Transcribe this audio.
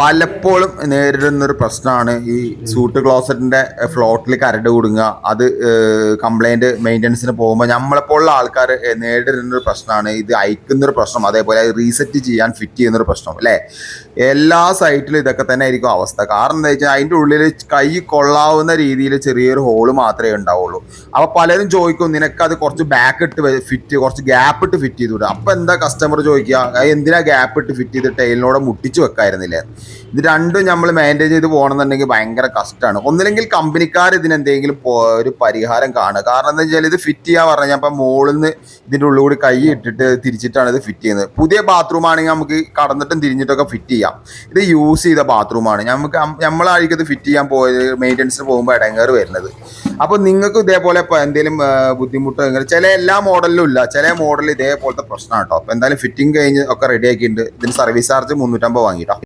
പലപ്പോഴും നേരിടുന്നൊരു പ്രശ്നമാണ് ഈ സൂട്ട് ക്ലോസറ്റിന്റെ ഫ്ലോട്ടിൽ കരട് കുടുങ്ങുക. അത് കംപ്ലൈന്റ് മെയിന്റനൻസിന് പോകുമ്പോൾ നമ്മളെപ്പോലുള്ള ആൾക്കാർ നേരിടുന്നൊരു പ്രശ്നമാണ്. ഇത് അയക്കുന്നൊരു പ്രശ്നം അതേപോലെ റീസെറ്റ് ചെയ്യാൻ ഫിറ്റ് ചെയ്യുന്നൊരു പ്രശ്നം അല്ലേ? എല്ലാ സൈറ്റിലും ഇതൊക്കെ തന്നെ ആയിരിക്കും അവസ്ഥ. കാരണം എന്താ വെച്ചാൽ അതിന്റെ ഉള്ളിൽ കൈ കൊള്ളാവുന്ന രീതിയിൽ ചെറിയൊരു ഹോൾ മാത്രമേ ഉണ്ടാവുള്ളൂ. അപ്പോൾ പലരും ചോദിക്കും നിനക്ക് അത് കുറച്ച് ബാക്ക് ഇട്ട് ഫിറ്റ് കുറച്ച് ഗ്യാപ്പ് ഇട്ട് ഫിറ്റ് ചെയ്തു വിടുക അപ്പോൾ എന്താ കസ്റ്റമർ ചോദിക്കുക എന്തിനാ ഗ്യാപ്പ് ഇട്ട് ഫിറ്റ് ചെയ്ത് ടൈലിനോട് മുട്ടിച്ച് വെക്കായിരുന്നില്ലേ? ഇത് രണ്ടും നമ്മൾ മെയിന്റെയിൻ ചെയ്ത് പോകണമെന്നുണ്ടെങ്കിൽ ഭയങ്കര കഷ്ടമാണ് ഒന്നില്ലെങ്കിൽ കമ്പനിക്കാർ ഇതിനെന്തെങ്കിലും ഒരു പരിഹാരം കാണുക. കാരണം എന്താ വെച്ചാൽ ഇത് ഫിറ്റ് ചെയ്യാൻ പറഞ്ഞാൽ ഇപ്പം മുകളിൽ നിന്ന് ഇതിന്റെ ഉള്ളിൽ കൂടി കൈ ഇട്ടിട്ട് തിരിച്ചിട്ടാണ് ഇത് ഫിറ്റ് ചെയ്യുന്നത്. പുതിയ ബാത്റൂം ആണെങ്കിൽ നമുക്ക് കടന്നിട്ടും തിരിഞ്ഞിട്ടൊക്കെ ഫിറ്റ് ചെയ്യാം. ഇത് യൂസ് ചെയ്ത ബാത്റൂമാണ് നമുക്ക് നമ്മളായിരിക്കും ഇത് ഫിറ്റ് ചെയ്യാൻ പോയത് മെയിന്റനൻസിന് പോകുമ്പോൾ ഇടങ്ങേറ് വരുന്നത്. അപ്പോൾ നിങ്ങൾക്ക് ഇതേപോലെ എന്തെങ്കിലും ബുദ്ധിമുട്ടോ എങ്ങനെ ചില എല്ലാ മോഡലിലും ഇല്ല. ചില മോഡലിൽ ഇതേപോലത്തെ പ്രശ്നമാണ് കേട്ടോ. അപ്പോൾ എന്തായാലും ഫിറ്റിംഗ് കഴിഞ്ഞ് ഒക്കെ റെഡി ആക്കിയിട്ടുണ്ട്. ഇതിന് സർവീസ് ചാർജ് മുന്നൂറ്റമ്പത് വാങ്ങിട്ടോ